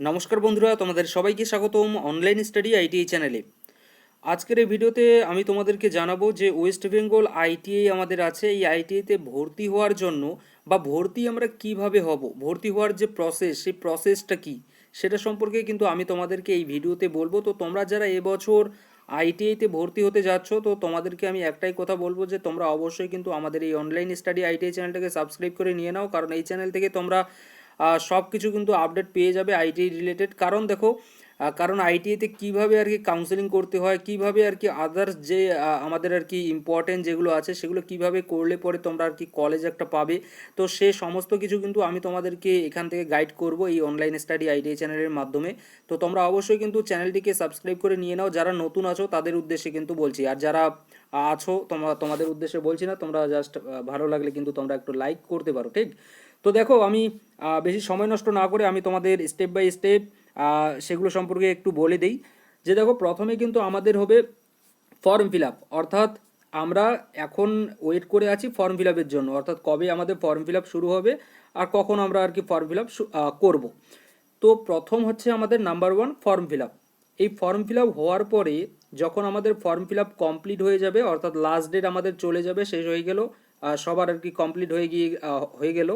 নমস্কার বন্ধুরা, তোমাদের সবাইকে স্বাগতম অনলাইন স্টাডি আইটিআই চ্যানেলে আজকের এই ভিডিওতে আমি তোমাদেরকে জানাব যে ওয়েস্ট বেঙ্গল আইটিআই আমাদের আছে। এই আইটিআইতে ভর্তি হওয়ার জন্য বা ভর্তি আমরা কীভাবে হব, ভর্তি হওয়ার যে প্রসেস সেই প্রসেসটা কি, সেটা সম্পর্কে কিন্তু আমি তোমাদেরকে এই ভিডিওতে বলব। তো তোমরা যারা এবছর আইটিআইতে ভর্তি হতে যাচ্ছ, তো তোমাদেরকে আমি একটাই কথা বলব যে তোমরা অবশ্যই কিন্তু আমাদের এই অনলাইন স্টাডি আইটিআই চ্যানেলটাকে সাবস্ক্রাইব করে নিয়ে নাও। কারণ এই চ্যানেল থেকে তোমরা সব কিছু কিন্তু আপডেট পেয়ে যাবে আইটিআই রিলেটেড কারণ দেখো কারণ আইটিআইতে কীভাবে আর কি কাউন্সেলিং করতে হয়, কীভাবে আর কি আদার্স যে আমাদের আর কি ইম্পর্টেন্ট যেগুলো আছে, সেগুলো কীভাবে করলে পরে তোমরা আর কি কলেজ একটা পাবে। তো সে সমস্ত কিছু কিন্তু আমি তোমাদেরকে এখান থেকে গাইড করব এই অনলাইন স্টাডি আইটিআই চ্যানেলের মাধ্যমে। তো তোমরা অবশ্যই কিন্তু চ্যানেলটিকে সাবস্ক্রাইব করে নিয়ে নাও। যারা নতুন আছো, তাদের উদ্দেশ্যে কিন্তু বলছি। আর যারা আছো তোমরা, তোমাদের উদ্দেশ্যে বলছি না, তোমরা জাস্ট ভালো লাগলে কিন্তু তোমরা একটু লাইক করতে পারো, ঠিক? তো দেখো, আমি বেশি সময় নষ্ট না করে আমি তোমাদের স্টেপ বাই স্টেপ সেগুলো সম্পর্কে একটু বলে দিই। যে দেখো, প্রথমে কিন্তু আমাদের হবে ফর্ম ফিল আপ অর্থাৎ আমরা এখন ওয়েট করে আছি ফর্ম ফিল আপের জন্য, অর্থাৎ কবে আমাদের ফর্ম ফিল আপ শুরু হবে আর কখন আমরা আর কি ফর্ম ফিল আপ করব। তো প্রথম হচ্ছে আমাদের number one form fill up এই ফর্ম ফিল আপ হওয়ার পরে যখন আমাদের ফর্ম ফিল আপ কমপ্লিট হয়ে যাবে, অর্থাৎ লাস্ট ডেট আমাদের চলে যাবে, শেষ হয়ে গেল সবার আর কি কমপ্লিট হয়ে গিয়ে হয়ে গেল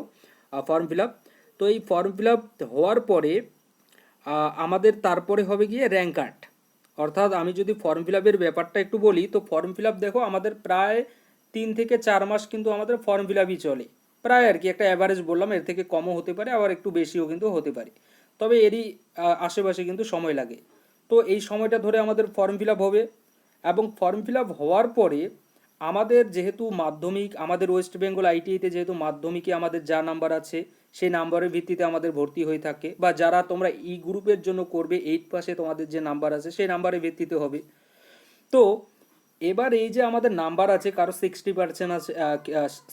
ফর্ম ফিল আপ তো এই ফর্ম ফিল আপ হওয়ার পরে আমাদের তারপরে হবে গিয়ে র্যাঙ্ক কার্ড অর্থাৎ আমি যদি ফর্ম ফিল আপের ব্যাপারটা একটু বলি, তো ফর্ম ফিল আপ দেখো, আমাদের প্রায় তিন থেকে চার মাস কিন্তু আমাদের ফর্ম ফিল আপই চলে। প্রায় আর কি, একটা অ্যাভারেজ বললাম, এর থেকে কমও হতে পারে, আবার একটু বেশিও কিন্তু হতে পারে। তবে এরই আশেপাশে কিন্তু সময় লাগে। তো এই সময়টা ধরে আমাদের ফর্ম ফিল আপ হবে। এবং ফর্ম ফিল আপ হওয়ার পরে আমাদের যেহেতু মাধ্যমিক, আমাদের ওয়েস্ট বেঙ্গল আইটিআইতে যেহেতু মাধ্যমিকে আমাদের যা নাম্বার আছে, সেই নাম্বারের ভিত্তিতে আমাদের ভর্তি হয়ে থাকে। বা যারা তোমরা ই গ্রুপের জন্য করবে এইট পাশে তোমাদের যে নাম্বার আছে, সেই নাম্বারের ভিত্তিতে হবে। তো, এবার এই যে আমাদের নাম্বার আছে, কারও সিক্সটি পার্সেন্ট আছে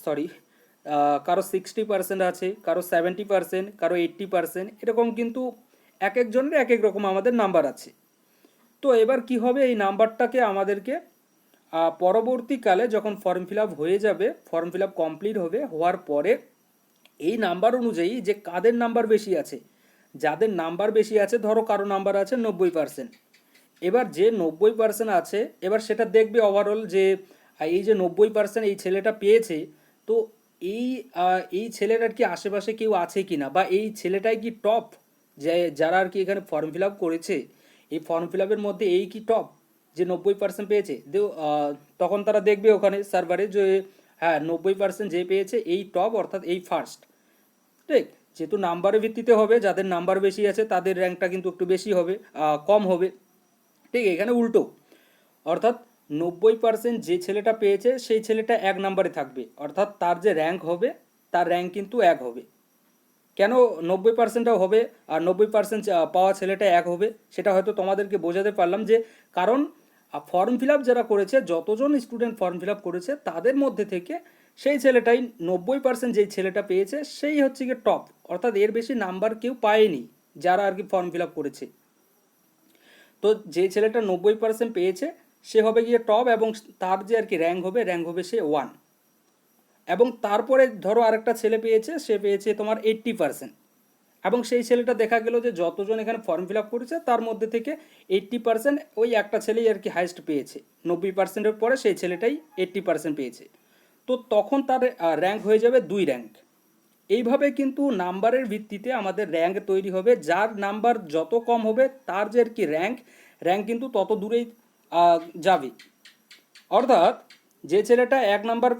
সরি কারও সিক্সটি পার্সেন্ট আছে, কারও সেভেন্টি পার্সেন্ট কারও এইট্টি পার্সেন্ট এরকম কিন্তু এক একজনের এক এক রকম আমাদের নাম্বার আছে। তো এবার কি হবে, এই নাম্বারটাকে আমাদেরকে পরবর্তীকালে যখন ফর্ম ফিল আপ হয়ে যাবে ফর্ম ফিল আপ কমপ্লিট হবে, হওয়ার পরে এই নাম্বার অনুযায়ী যে কাদের নাম্বার বেশি আছে, যাদের নাম্বার বেশি আছে, ধরো কারও নাম্বার আছে নব্বই পার্সেন্ট এবার যে নব্বই পার্সেন্ট আছে, এবার সেটা দেখবে ওভারঅল যে এই যে নব্বই পার্সেন্ট এই ছেলেটা পেয়েছে, তো এই এই ছেলের আর কি আশেপাশে কেউ আছে কি না বা এই ছেলেটাই কি টপ যে, যারা আর কি এখানে ফর্ম ফিল আপ করেছে, এই ফর্ম ফিল আপের মধ্যে এই কি টপ যে নব্বই পার্সেন্ট পেয়েছে তখন তারা দেখবে ওখানে সার্ভারে যে হ্যাঁ নব্বই পার্সেন্ট যে পেয়েছে, এই টপ অর্থাৎ এই ফার্স্ট ঠিক? যেহেতু নাম্বারের ভিত্তিতে হবে, যাদের নাম্বার বেশি আছে, তাদের র্যাঙ্কটা কিন্তু একটু বেশি হবে কম হবে। ঠিক, এখানে উল্টো। অর্থাৎ নব্বই পার্সেন্ট যে ছেলেটা পেয়েছে, সেই ছেলেটা এক নাম্বারে থাকবে। অর্থাৎ তার যে র্যাঙ্ক হবে, তার র্যাঙ্ক কিন্তু এক হবে। কেন নব্বই পার্সেন্টটাও হবে, আর নব্বই পার্সেন্ট পাওয়া ছেলেটা এক হবে, সেটা হয়তো তোমাদেরকে বোঝাতে পারলাম যে, কারণ ফর্ম ফিল আপ যারা করেছে, যতজন স্টুডেন্ট ফর্ম ফিল আপ করেছে, তাদের মধ্যে থেকে সেই ছেলেটাই নব্বই পার্সেন্ট যেই ছেলেটা পেয়েছে, সেই হচ্ছে গিয়ে টপ অর্থাৎ এর বেশি নাম্বার কেউ পায়নি যারা আর কি ফর্ম ফিল আপ করেছে। তো যে ছেলেটা নব্বই পার্সেন্ট পেয়েছে, সে হবে গিয়ে টপ এবং তার যে আর কি র্যাঙ্ক হবে র্যাঙ্ক হবে সে ওয়ান এবং তারপরে ধরো আরেকটা ছেলে পেয়েছে, সে পেয়েছে তোমার এইট্টি পার্সেন্ট এবং সেই ছেলেটা দেখা গেল যে যতজন এখানে ফর্ম ফিল আপ করেছে, তার মধ্যে থেকে এইট্টি পার্সেন্ট ওই একটা ছেলেই আর কি হাইস্ট পেয়েছে। নব্বই পার্সেন্টের পরে সেই ছেলেটাই এইট্টি পার্সেন্ট পেয়েছে। তো তখন তার র্যাঙ্ক হয়ে যাবে দুই র্যাঙ্ক এইভাবে কিন্তু নাম্বারের ভিত্তিতে আমাদের র্যাঙ্ক তৈরি হবে। যার নাম্বার যত কম হবে, তার যে আর কি র্যাঙ্ক র্যাঙ্ক কিন্তু তত দূরেই যাবে। অর্থাৎ যে ছেলেটা এক নাম্বার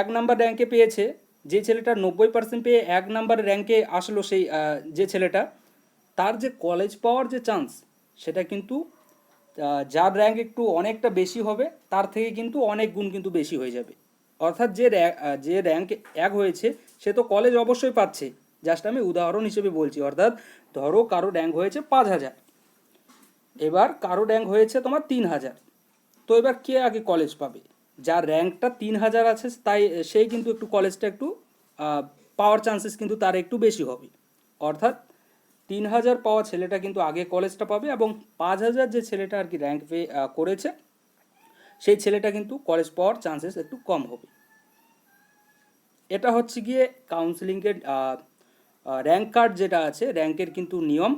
এক নাম্বার র্যাঙ্কে পেয়েছে যে ছেলেটা নব্বই পার্সেন্ট পেয়ে এক নাম্বার র্যাঙ্কে আসলো সেই যে ছেলেটা, তার যে কলেজ পাওয়ার যে চান্স সেটা কিন্তু যার র্যাঙ্ক একটু অনেকটা বেশি হবে, তার থেকে কিন্তু অনেক গুণ কিন্তু বেশি হয়ে যাবে। অর্থাৎ যে যে র্যাঙ্ক এক হয়েছে, সে তো কলেজ অবশ্যই পাচ্ছে। জাস্ট আমি উদাহরণ হিসেবে বলছি, অর্থাৎ ধরো কারও র্যাঙ্ক হয়েছে পাঁচ হাজার, এবার কারও র্যাঙ্ক হয়েছে তোমার তিন হাজার, তো এবার কে আগে কলেজ পাবে? যার র্যাঙ্কটা তিন হাজার আছে, তাই সেই কিন্তু একটু কলেজটা একটু পাওয়ার চান্সেস কিন্তু তার একটু বেশি হবে। অর্থাৎ তিন হাজার পাওয়া ছেলেটা কিন্তু আগে কলেজটা পাবে এবং পাঁচ হাজার যে ছেলেটা আর কি র্যাঙ্ক পেয়ে করেছে, সেই ছেলেটা কিন্তু কলেজ পাওয়ার চান্সেস একটু কম হবে। এটা হচ্ছে গিয়ে কাউন্সিলিংয়ের র্যাঙ্ক কার্ড যেটা আছে র্যাঙ্কের কিন্তু নিয়ম।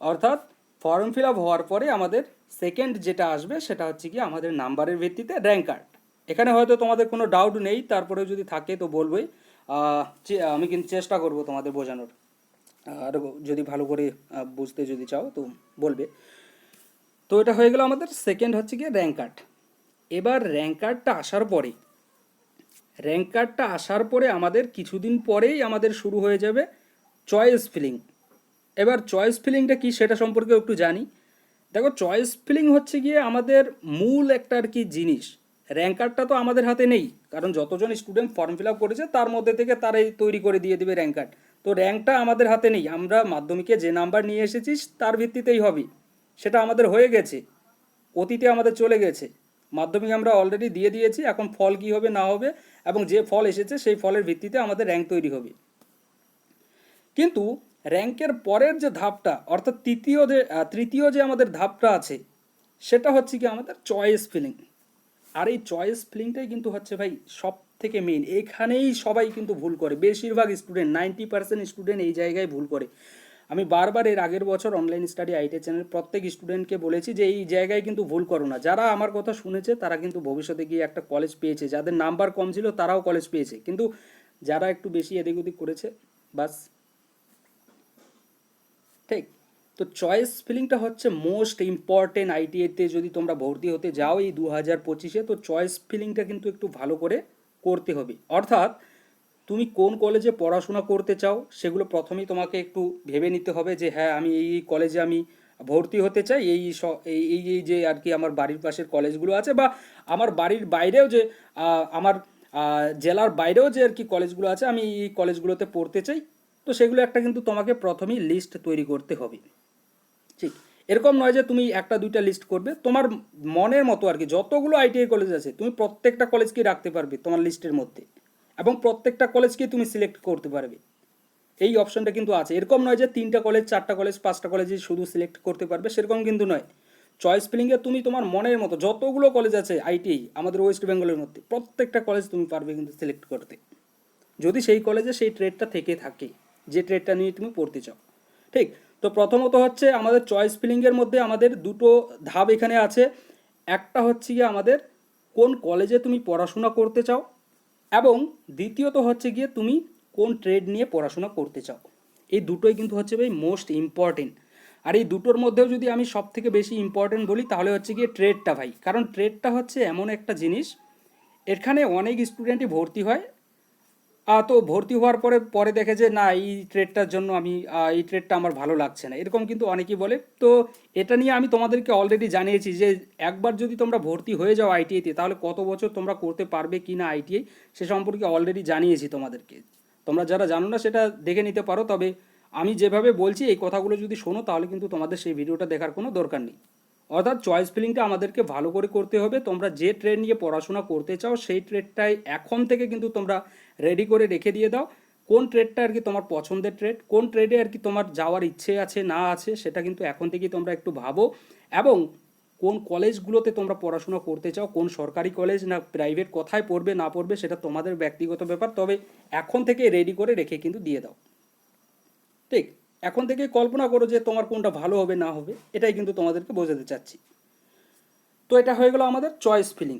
অর্থাৎ ফর্ম ফিল আপ হওয়ার পরে আমাদের সেকেন্ড যেটা আসবে, সেটা হচ্ছে কি আমাদের নাম্বারের ভিত্তিতে র্যাঙ্ক কার্ড এখানে হয়তো তোমাদের কোনো ডাউট নেই তারপরে যদি থাকে তো বলবোই আমি কিন্তু চেষ্টা করব তোমাদের বোঝানোর। আর যদি ভালো করে বুঝতে যদি চাও তো বলবে। তো এটা হয়ে গেল আমাদের সেকেন্ড হচ্ছে গিয়ে র্যাঙ্ক কার্ড এবার র্যাঙ্ক কার্ডটা আসার পরে র্যাঙ্ক কার্ডটা আসার পরে আমাদের কিছুদিন পরেই আমাদের শুরু হয়ে যাবে চয়েস ফিলিং এবার চয়েস ফিলিংটা কি সেটা সম্পর্কে একটু জানি। দেখো চয়েস ফিলিং হচ্ছে গিয়ে আমাদের মূল একটা আর কি জিনিস। র্যাঙ্ক কার্ডটা তো আমাদের হাতে নেই, কারণ যতজন স্টুডেন্ট ফর্ম ফিল আপ করেছে, তার মধ্যে থেকে তারাই তৈরি করে দিয়ে দেবে র্যাঙ্ক কার্ড তো র্যাঙ্কটা আমাদের হাতে নেই, আমরা মাধ্যমিকে যে নাম্বার নিয়ে এসেছিস তার ভিত্তিতেই হবে। সেটা আমাদের হয়ে গেছে, অতীতে আমাদের চলে গেছে। মাধ্যমিক আমরা অলরেডি দিয়ে দিয়েছি, এখন ফল কি হবে না হবে, এবং যে ফল এসেছে, সেই ফলের ভিত্তিতে আমাদের র্যাঙ্ক তৈরি হবে। কিন্তু র্যাঙ্কের পরের যে ধাপটা, অর্থাৎ তৃতীয় যে তৃতীয় যে আমাদের ধাপটা আছে, সেটা হচ্ছে কি আমাদের চয়েস ফিলিং আর এই চয়েস ফিলিংটাই কিন্তু হচ্ছে ভাই সব থেকে মেইন এখানেই সবাই কিন্তু ভুল করে। বেশিরভাগ স্টুডেন্ট নাইনটি পার্সেন্ট স্টুডেন্ট এই জায়গায় ভুল করে। আমি বারবার এর আগের বছর অনলাইন স্টাডি আইটি চ্যানেল প্রত্যেক স্টুডেন্টকে বলেছি যে এই জায়গায় কিন্তু ভুল করো না। যারা আমার কথা শুনেছে, তারা কিন্তু ভবিষ্যতে গিয়ে একটা কলেজ পেয়েছে। যাদের নাম্বার কম ছিল, তারাও কলেজ পেয়েছে। কিন্তু যারা একটু বেশি এদিক ওদিক করেছে, বাস। ঠিক। তো চয়েস ফিলিংটা হচ্ছে মোস্ট ইম্পর্টেন্ট আইটিআইতে যদি তোমরা ভর্তি হতে যাও এই দু হাজার পঁচিশে, তো চয়েস ফিলিংটা কিন্তু একটু ভালো করে করতে হবে। অর্থাৎ তুমি কোন কলেজে পড়াশোনা করতে চাও, সেগুলো প্রথমেই তোমাকে একটু ভেবে নিতে হবে যে হ্যাঁ আমি এই এই কলেজে আমি ভর্তি হতে চাই, এই এই এই যে আর কি আমার বাড়ির পাশের কলেজগুলো আছে বা আমার বাড়ির বাইরেও যে আমার জেলার বাইরেও যে আর কি কলেজগুলো আছে, আমি এই কলেজগুলোতে পড়তে চাই। তো সেগুলো একটা কিন্তু তোমাকে প্রথমেই লিস্ট তৈরি করতে হবে। ঠিক। এরকম নয় যে তুমি একটা, দুইটা লিস্ট করবে। তোমার মনের মতো আর কি, যতগুলো আইটিআই কলেজ আছে, তুমি প্রত্যেকটা কলেজকে রাখতে পারবে তোমার লিস্টের মধ্যে। এবং প্রত্যেকটা কলেজকে তুমি সিলেক্ট করতে পারবে। এই অপশনটা কিন্তু আছে। এরকম নয় যে তিনটা কলেজ চারটা কলেজ পাঁচটা কলেজে শুধু সিলেক্ট করতে পারবে, সেরকম কিন্তু নয়। চয়েস ফিলিংয়ে তুমি তোমার মনের মতো, যতগুলো কলেজ আছে আইটিআই আমাদের ওয়েস্ট বেঙ্গলের মধ্যে, প্রত্যেকটা কলেজ তুমি পারবে কিন্তু সিলেক্ট করতে। যদি সেই কলেজে সেই ট্রেডটা থেকে থাকে, যে ট্রেডটা নিয়ে তুমি পড়তে চাও। ঠিক? তো প্রথমত হচ্ছে আমাদের চয়েস ফিলিংয়ের মধ্যে আমাদের দুটো ধাপ এখানে আছে। একটা হচ্ছে গিয়ে আমাদের কোন কলেজে তুমি পড়াশোনা করতে চাও এবং দ্বিতীয়ত হচ্ছে গিয়ে তুমি কোন ট্রেড নিয়ে পড়াশোনা করতে চাও। এই দুটোই কিন্তু হচ্ছে ভাই মোস্ট ইম্পর্টেন্ট আর এই দুটোর মধ্যেও যদি আমি সব থেকে বেশি ইম্পর্টেন্ট বলি তাহলে হচ্ছে গিয়ে ট্রেডটা ভাই। কারণ ট্রেডটা হচ্ছে এমন একটা জিনিস, এখানে অনেক স্টুডেন্টই ভর্তি হয় তো ভর্তি হওয়ার পরে পরে দেখে যে, না, এই ট্রেডটার জন্য আমি এই ট্রেডটা আমার ভালো লাগছে না। এরকম কিন্তু অনেকেই বলে। তো এটা নিয়ে আমি তোমাদেরকে অলরেডি জানিয়েছি যে, একবার যদি তোমরা ভর্তি হয়ে যাও আইটিআইতে তাহলে কত বছর তোমরা করতে পারবে কি না আইটিআই সে সম্পর্কে অলরেডি জানিয়েছি তোমাদেরকে। তোমরা যারা জানো না, সেটা দেখে নিতে পারো। তবে আমি যেভাবে বলছি, এই কথাগুলো যদি শোনো, তাহলে কিন্তু তোমাদের সেই ভিডিওটা দেখার কোনো দরকার নেই। অর্থাৎ চয়েস ফিলিংটা আমাদেরকে ভালো করে করতে হবে। তোমরা যে ট্রেড নিয়ে পড়াশোনা করতে চাও, সেই ট্রেডটাই এখন থেকে কিন্তু তোমরা রেডি করে রেখে দিয়ে দাও। কোন ট্রেডটা আর কি তোমার পছন্দের ট্রেড কোন ট্রেডে আর কি তোমার যাওয়ার ইচ্ছে আছে, না আছে, সেটা কিন্তু এখন থেকেই তোমরা একটু ভাবো। এবং কোন কলেজগুলোতে তোমরা পড়াশোনা করতে চাও, কোন সরকারি কলেজ না প্রাইভেট কোথায় পড়বে, না পড়বে, সেটা তোমাদের ব্যক্তিগত ব্যাপার। তবে এখন থেকে রেডি করে রেখে কিন্তু দিয়ে দাও। ঠিক? এখন থেকে কল্পনা করো যে তোমার কোনটা ভালো হবে, না হবে, এটাই কিন্তু তোমাদেরকে বোঝাতে চাচ্ছি। তো এটা হয়ে গেল আমাদের চয়েস ফিলিং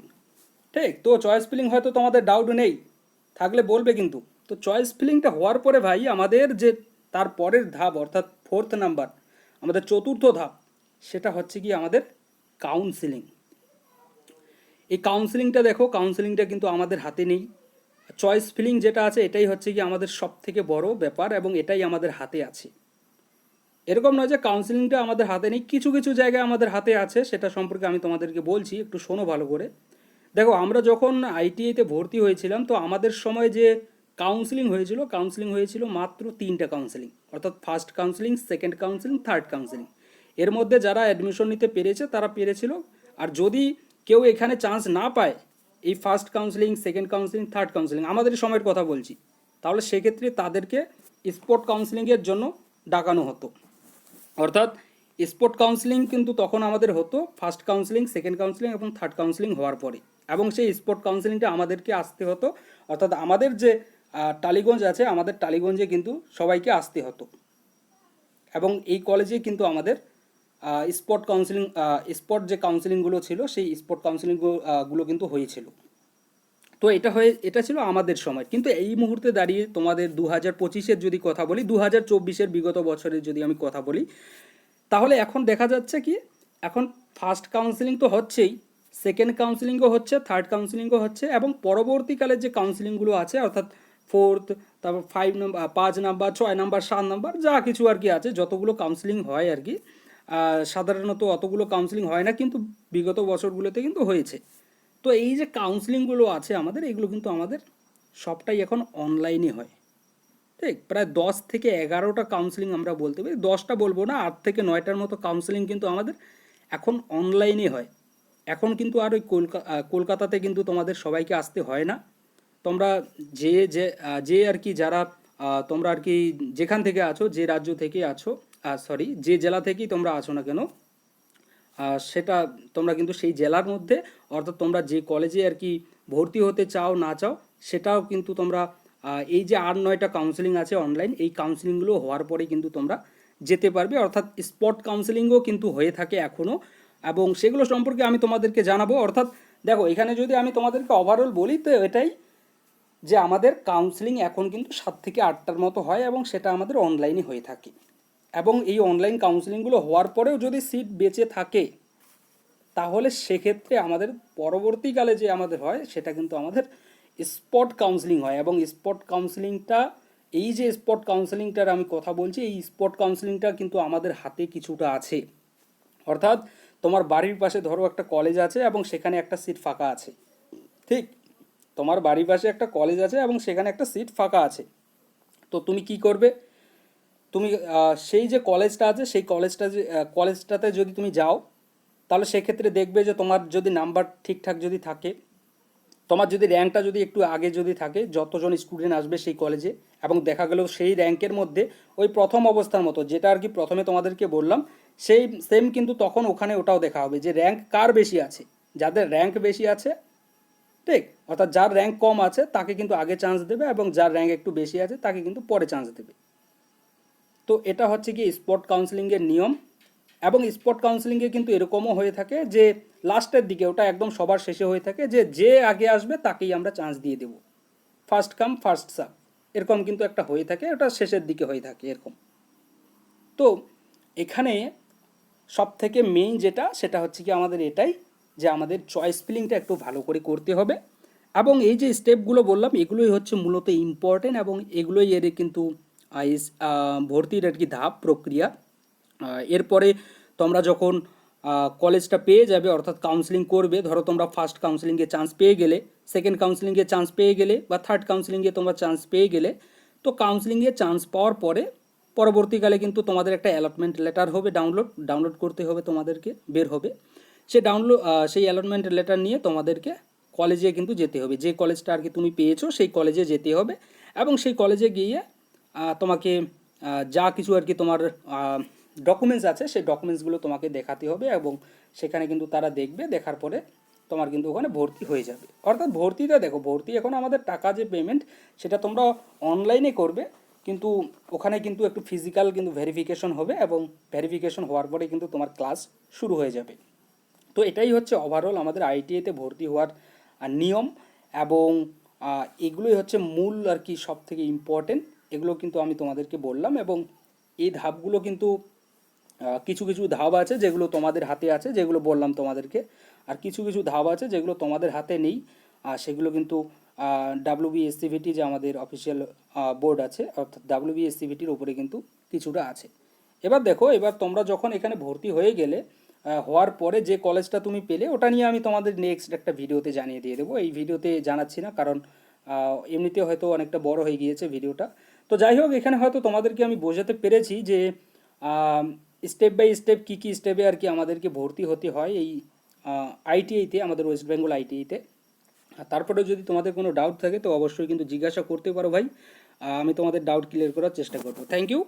ঠিক? তো চয়েস ফিলিং হয়তো তোমাদের ডাউট নেই, থাকলে বলবে কিন্তু। তো চয়েস ফিলিংটা হওয়ার পরে ভাই, আমাদের যে তার পরের ধাপ, অর্থাৎ ফোর্থ নাম্বার আমাদের চতুর্থ ধাপ, সেটা হচ্ছে কি আমাদের কাউন্সিলিং এই কাউন্সিলিংটা দেখো কাউন্সিলিংটা কিন্তু আমাদের হাতে নেই। চয়েস ফিলিং যেটা আছে, এটাই হচ্ছে কি আমাদের সব থেকে বড় ব্যাপার এবং এটাই আমাদের হাতে আছে। এরকম নয় যে কাউন্সিলিংটা আমাদের হাতে নেই, কিছু কিছু জায়গায় আমাদের হাতে আছে, সেটা সম্পর্কে আমি তোমাদেরকে বলছি, একটু শোনো ভালো করে। দেখো, আমরা যখন আইটিআইতে ভর্তি হয়েছিলাম, তো আমাদের সময় যে কাউন্সিলিং হয়েছিল কাউন্সিলিং হয়েছিল মাত্র তিনটা কাউন্সিলিং অর্থাৎ first counselling second counselling third counselling এর মধ্যে যারা অ্যাডমিশন নিতে পেরেছে, তারা পেরেছিল। আর যদি কেউ এখানে চান্স না পায়, এই first counselling second counselling third counselling আমাদের সময়ের কথা বলছি, তাহলে সেক্ষেত্রে তাদেরকে স্পোর্ট কাউন্সিলিংয়ের জন্য ডাকানো হতো। অর্থাৎ স্পোর্ট কাউন্সিলিং কিন্তু তখন আমাদের হতো, ফার্স্ট কাউন্সিলিং, সেকেন্ড কাউন্সিলিং এবং থার্ড কাউন্সিলিং হওয়ার পরে। এবং সেই স্পোর্ট কাউন্সিলিংটা আমাদেরকে আসতে হতো। অর্থাৎ আমাদের যে টালিগঞ্জ আছে, আমাদের টালিগঞ্জে কিন্তু সবাইকে আসতে হতো। এবং এই কলেজে কিন্তু আমাদের স্পট কাউন্সিলিং স্পট যে কাউন্সিলিংগুলো ছিল, সেই স্পট কাউন্সিলিংগুলো কিন্তু হয়েছিল। তো এটা হয়ে, এটা ছিল আমাদের সময়। কিন্তু এই মুহূর্তে দাঁড়িয়ে তোমাদের দু হাজার পঁচিশের যদি কথা বলি দু হাজার চব্বিশের বিগত বছরের যদি আমি কথা বলি, তাহলে এখন দেখা যাচ্ছে কি, এখন ফার্স্ট কাউন্সিলিং তো হচ্ছেই সেকেন্ড কাউন্সিলিংও হচ্ছে থার্ড কাউন্সিলিংও হচ্ছে, এবং পরবর্তীকালে যে কাউন্সিলিংগুলো আছে, অর্থাৎ ফোর্থ তারপর ফাইভ নাম্বার পাঁচ নাম্বার ছয় নাম্বার সাত নাম্বার যা কিছু আর কি আছে, যতগুলো কাউন্সিলিং হয় আর কি সাধারণত অতগুলো কাউন্সিলিং হয় না, কিন্তু বিগত বছরগুলোতে কিন্তু হয়েছে। তো এই যে কাউন্সিলিংগুলো আছে আমাদের, এগুলো কিন্তু আমাদের সবটাই এখন অনলাইনে হয়। ঠিক? প্রায় দশ থেকে এগারোটা কাউন্সিলিং আমরা বলতে পারি। দশটা বলব না, আট থেকে নয়টার মতো কাউন্সিলিং কিন্তু আমাদের এখন অনলাইনে হয়। এখন কিন্তু আর ওই কলকা কলকাতাতে কিন্তু তোমাদের সবাইকে আসতে হয় না। তোমরা যে যে যে আর কি যারা তোমরা আর কি যেখান থেকে আছো, যে রাজ্য থেকে আছো সরি যে জেলা থেকেই তোমরা আছো না কেন সেটা তোমরা কিন্তু সেই জেলার মধ্যে, অর্থাৎ তোমরা যে কলেজে আর কি ভর্তি হতে চাও না চাও, সেটাও কিন্তু তোমরা এই যে আট নয়টা কাউন্সিলিং আছে অনলাইন এই কাউন্সিলিংগুলো হওয়ার পরে কিন্তু তোমরা যেতে পারবে। অর্থাৎ স্পট কাউন্সিলিংও কিন্তু হয়ে থাকে এখনও এবং সেগুলো সম্পর্কে আমি তোমাদেরকে জানাব। অর্থাৎ দেখো, এখানে যদি আমি তোমাদেরকে ওভারঅল বলি, তো এটাই যে আমাদের কাউন্সিলিং এখন কিন্তু সাত থেকে আটটার মতো হয় এবং সেটা আমাদের অনলাইনে হয়ে থাকে। এবং এই অনলাইন কাউন্সিলিংগুলো হওয়ার পরেও যদি সিট বেঁচে থাকে, তাহলে সেক্ষেত্রে আমাদের পরবর্তীকালে যে আমাদের হয়, সেটা কিন্তু আমাদের স্পট কাউন্সিলিং হয় এবং স্পট কাউন্সিলিংটা এই যে স্পট কাউন্সিলিংটার আমি কথা বলছি, এই স্পট কাউন্সিলিংটা কিন্তু আমাদের হাতে কিছুটা আছে। অর্থাৎ তোমার বাড়ির পাশে ধরো একটা কলেজ আছে এবং সেখানে একটা সিট ফাঁকা আছে। ঠিক? তোমার বাড়ির পাশে একটা কলেজ আছে এবং সেখানে একটা সিট ফাঁকা আছে। তো তুমি কি করবে? তুমি সেই যে কলেজটা আছে, সেই কলেজটা কলেজটাতে যদি তুমি যাও, তাহলে সেক্ষেত্রে দেখবে যে তোমার যদি নাম্বার ঠিকঠাক যদি থাকে, তোমার যদি র্যাঙ্কটা যদি একটু আগে যদি থাকে, যতজন স্টুডেন্ট আসবে সেই কলেজে, এবং দেখা গেল সেই র্যাঙ্কের মধ্যে ওই প্রথম অবস্থার মতো, যেটা আর কি প্রথমে তোমাদেরকে বললাম, সেই সেম কিন্তু তখন ওখানে ওটাও দেখা হবে যে র্যাঙ্ক কার বেশি আছে। যাদের র্যাঙ্ক বেশি আছে, ঠিক? অর্থাৎ যার র্যাঙ্ক কম আছে, তাকে কিন্তু আগে চান্স দেবে এবং যার র্যাঙ্ক একটু বেশি আছে, তাকে কিন্তু পরে চান্স দেবে। তো এটা হচ্ছে কি স্পট কাউন্সিলিংয়ের নিয়ম এবং স্পট কাউন্সিলিংয়ে কিন্তু এরকমও হয়ে থাকে যে লাস্টের দিকে, ওটা একদম সবার শেষে হয়ে থাকে যে যে আগে আসবে তাকেই আমরা চান্স দিয়ে দেব। ফার্স্ট কাম ফার্স্ট সার্ভ এরকম কিন্তু একটা হয়ে থাকে, ওটা শেষের দিকে হয়ে থাকে এরকম। তো এখানে সব থেকে মেইন যেটা, সেটা হচ্ছে কি আমাদের এটাই যে আমাদের চয়েস ফিলিংটা একটু ভালো করে করতে হবে এবং এই যে স্টেপগুলো বললাম, এগুলোই হচ্ছে মূলত ইম্পর্টেন্ট এবং এগুলোই এর কিন্তু ভর্তির আর কি ধাপ, প্রক্রিয়া। এরপরে তোমরা যখন কলেজটা পেয়ে যাবে, অর্থাৎ কাউন্সিলিং করবে, ধরো তোমরা ফার্স্ট কাউন্সিলিংয়ে চান্স পেয়ে গেলে সেকেন্ড কাউন্সিলিংয়ে চান্স পেয়ে গেলে, বা থার্ড কাউন্সিলিংয়ে তোমরা চান্স পেয়ে গেলে, তো কাউন্সিলিংয়ে চান্স পাওয়ার পরে, পরবর্তীকালে কিন্তু তোমাদের একটা অ্যালটমেন্ট লেটার হবে ডাউনলোড ডাউনলোড করতে হবে তোমাদেরকে, বের হবে। সে ডাউনলোড সেই অ্যালটমেন্ট লেটার নিয়ে তোমাদেরকে কলেজে কিন্তু যেতে হবে। যে কলেজটা আর কি তুমি পেয়েছ, সেই কলেজে যেতে হবে এবং সেই কলেজে গিয়ে তোমাকে যা কিছু আর কি তোমার ডকুমেন্টস আছে, সেই ডকুমেন্টসগুলো তোমাকে দেখাতে হবে এবং সেখানে কিন্তু তারা দেখবে, দেখার পরে তোমার কিন্তু ওখানে ভর্তি হয়ে যাবে। অর্থাৎ ভর্তিটা দেখো, ভর্তি এখন আমাদের টাকা যে পেমেন্ট সেটা তোমরা অনলাইনে করবে, কিন্তু ওখানে কিন্তু একটু ফিজিক্যাল কিন্তু ভেরিফিকেশন হবে এবং ভেরিফিকেশন হওয়ার পরে কিন্তু তোমার ক্লাস শুরু হয়ে যাবে। তো এটাই হচ্ছে ওভারঅল আমাদের আইটিআইতে ভর্তি হওয়ার নিয়ম এবং এগুলোই হচ্ছে মূল আর কি সব থেকে ইম্পর্টেন্ট এগুলো কিন্তু আমি তোমাদেরকে বললাম এবং এই ধাপগুলো কিন্তু কিছু কিছু ধাপ আছে যেগুলো তোমাদের হাতে আছে, যেগুলো বললাম তোমাদেরকে, আর কিছু কিছু ধাপ আছে যেগুলো তোমাদের হাতে নেই, আর সেগুলো কিন্তু ডাব্লিউ এসসিভিটি যে আমাদের অফিসিয়াল বোর্ড আছে, অর্থাৎ ডাব্লিউ এসসিভিটির উপরে কিন্তু কিছুটা আছে। এবার দেখো, এবার তোমরা যখন এখানে ভর্তি হয়ে গেলে হওয়ার পরে যে কলেজটা তুমি পেলে, ওটা নিয়ে আমি তোমাদের নেক্সট একটা ভিডিওতে জানিয়ে দিয়ে দেবো। এই ভিডিওতে জানাচ্ছি না, কারণ এমনিতে হয়তো অনেকটা বড় হয়ে গিয়েছে ভিডিওটা তো যাই হোক, এখানে হয়তো তোমাদেরকে আমি বোঝাতে পেরেছি যে স্টেপ বাই স্টেপ কী কী স্টেপে আর কি আমাদেরকে ভর্তি হতে হয় এই আইটিআইতে আমাদের ওয়েস্ট বেঙ্গল আইটিআইতে আর তারপরে যদি তোমাদের কোনো ডাউট থাকে, তো অবশ্যই কিন্তু জিজ্ঞাসা করতে পারো ভাই। আমি তোমাদের ডাউট ক্লিয়ার করার চেষ্টা করব। Thank you